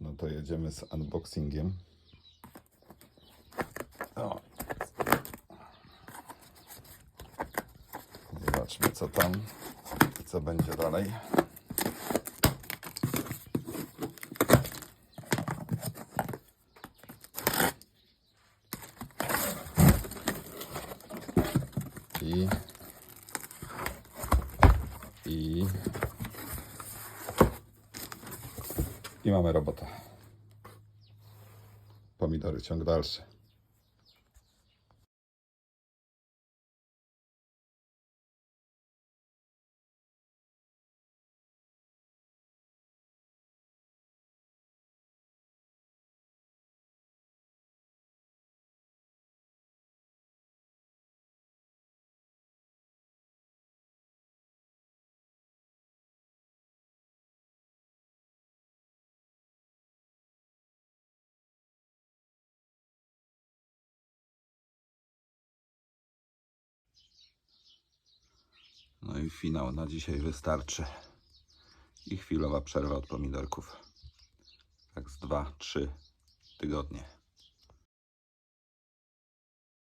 No to jedziemy z unboxingiem. O. Zobaczmy co tam co będzie dalej. I i i mamy robotę. Pomidory, ciąg dalszy. No i finał na dzisiaj wystarczy. I chwilowa przerwa od pomidorków. Tak z 2-3 tygodnie.